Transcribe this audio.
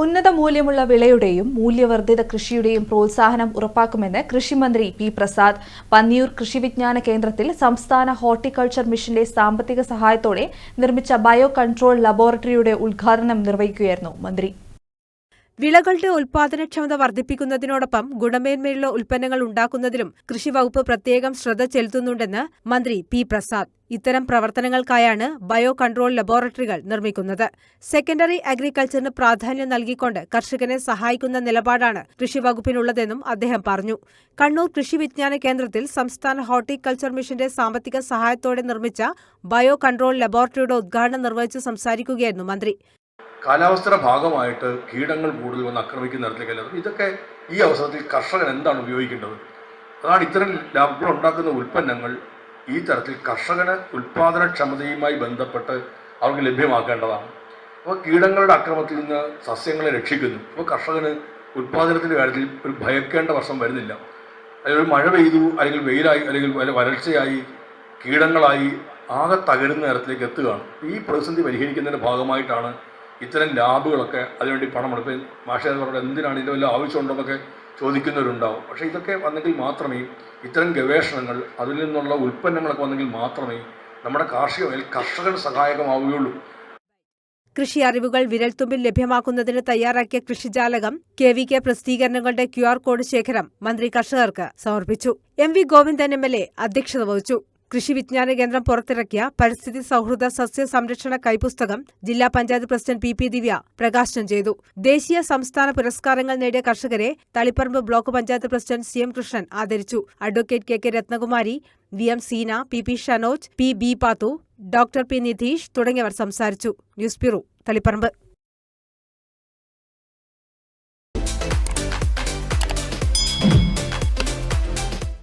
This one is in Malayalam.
ഉന്നത മൂല്യമുള്ള വിളയുടെയും മൂല്യവർദ്ധിത കൃഷിയുടെയും പ്രോത്സാഹനം ഉറപ്പാക്കുമെന്ന് കൃഷിമന്ത്രി പി പ്രസാദ്. പന്നിയൂർ കൃഷി വിജ്ഞാന കേന്ദ്രത്തിൽ സംസ്ഥാന ഹോർട്ടിക്കൾച്ചർ മിഷന്റെ സാമ്പത്തിക സഹായത്തോടെ നിർമ്മിച്ച ബയോ കൺട്രോൾ ലബോറട്ടറിയുടെ ഉദ്ഘാടനം നിർവഹിക്കുകയായിരുന്നു മന്ത്രി. വിളകളുടെ ഉൽപാദനക്ഷമത വർദ്ധിപ്പിക്കുന്നതിനോടൊപ്പം ഗുണമേന്മയുള്ള ഉൽപ്പന്നങ്ങൾ ഉണ്ടാക്കുന്നതിലും കൃഷിവകുപ്പ് പ്രത്യേകം ശ്രദ്ധ ചെലുത്തുന്നുണ്ടെന്ന് മന്ത്രി പി പ്രസാദ്. ഇത്തരം പ്രവർത്തനങ്ങൾക്കായാണ് ബയോ കൺട്രോൾ ലബോറട്ടറികൾ നിർമ്മിക്കുന്നത്. സെക്കൻഡറി അഗ്രികൾച്ചറിന് പ്രാധാന്യം നൽകിക്കൊണ്ട് കർഷകനെ സഹായിക്കുന്ന നിലപാടാണ് കൃഷിവകുപ്പിനുള്ളതെന്നും അദ്ദേഹം പറഞ്ഞു. കണ്ണൂർ കൃഷി വിജ്ഞാന കേന്ദ്രത്തിൽ സംസ്ഥാന ഹോർട്ടിക്കൾച്ചർ മിഷന്റെ സാമ്പത്തിക സഹായത്തോടെ നിർമ്മിച്ച ബയോ കൺട്രോൾ ലബോറട്ടറിയുടെ ഉദ്ഘാടനം നിർവഹിച്ച് സംസാരിക്കുകയായിരുന്നു മന്ത്രി. കാലാവസ്ഥയുടെ ഭാഗമായിട്ട് കീടങ്ങൾ കൂടുതൽ വന്ന് ആക്രമിക്കുന്ന തരത്തിലേക്ക് ഇതൊക്കെ ഈ അവസരത്തിൽ കർഷകൻ എന്താണ് ഉപയോഗിക്കേണ്ടത്? അതാണ് ഇത്തരം ലാഭങ്ങൾ ഉണ്ടാക്കുന്ന ഉൽപ്പന്നങ്ങൾ ഈ തരത്തിൽ കർഷകന് ഉൽപാദനക്ഷമതയുമായി ബന്ധപ്പെട്ട് അവർക്ക് ലഭ്യമാക്കേണ്ടതാണ്. അപ്പോൾ കീടങ്ങളുടെ അക്രമത്തിൽ നിന്ന് സസ്യങ്ങളെ രക്ഷിക്കുന്നു. അപ്പോൾ കർഷകന് ഉൽപാദനത്തിന്റെ കാര്യത്തിൽ ഒരു ഭയക്കേണ്ട വർഷം വരുന്നില്ല. അല്ലെങ്കിൽ മഴ പെയ്തു അല്ലെങ്കിൽ വെയിലായി അല്ലെങ്കിൽ വരൾച്ചയായി കീടങ്ങളായി ആകെ തകരുന്ന തരത്തിലേക്ക് എത്തുകയാണ്. ഈ പ്രതിസന്ധി പരിഹരിക്കുന്നതിന്റെ ഭാഗമായിട്ടാണ് ഇത്തരം ലാബുകളൊക്കെ അതിനുവേണ്ടി പണം എടുക്കും മാഷേ പറഞ്ഞത് എന്തിനാണ് ഇതിന്റെ വല്ല ആവശ്യമുണ്ടോ എന്നൊക്കെ ചോദിക്കുന്നവരുണ്ടാവും. പക്ഷേ ഇതൊക്കെ വന്നെങ്കിൽ മാത്രമേ ഇത്തരം ഗവേഷണങ്ങൾ അതിൽ നിന്നുള്ള ഉൽപ്പന്നങ്ങളൊക്കെ വന്നെങ്കിൽ മാത്രമേ നമ്മുടെ കാർഷിക കർഷകർ സഹായകമാവുകയുള്ളൂ. കൃഷി അറിവുകൾ വിരൽത്തുമ്പിൽ ലഭ്യമാക്കുന്നതിന് തയ്യാറാക്കിയ കൃഷിജാലകം കെ വി കെ പ്രസിദ്ധീകരണങ്ങളുടെ ക്യു ആർ കോഡ് ശേഖരം മന്ത്രി കർഷകർക്ക് സമർപ്പിച്ചു. M V Govindan M L A അധ്യക്ഷത വഹിച്ചു. കൃഷി വിജ്ഞാന കേന്ദ്രം പുറത്തിറക്കിയ പരിസ്ഥിതി സൗഹൃദ സസ്യ സംരക്ഷണ കൈപുസ്തകം ജില്ലാ panchayat president P P Divya പ്രകാശനം ചെയ്തു. ദേശീയ സംസ്ഥാന പുരസ്കാരങ്ങൾ നേടിയ കർഷകരെ Taliparamba block panchayat president C M Krishnan ആദരിച്ചു. Advocate K K Ratnakumari V M Seena P P Shanoj P B Pathu doctor P Nidheesh തുടങ്ങിയവർ സംസാരിച്ചു. News bureau Taliparamba.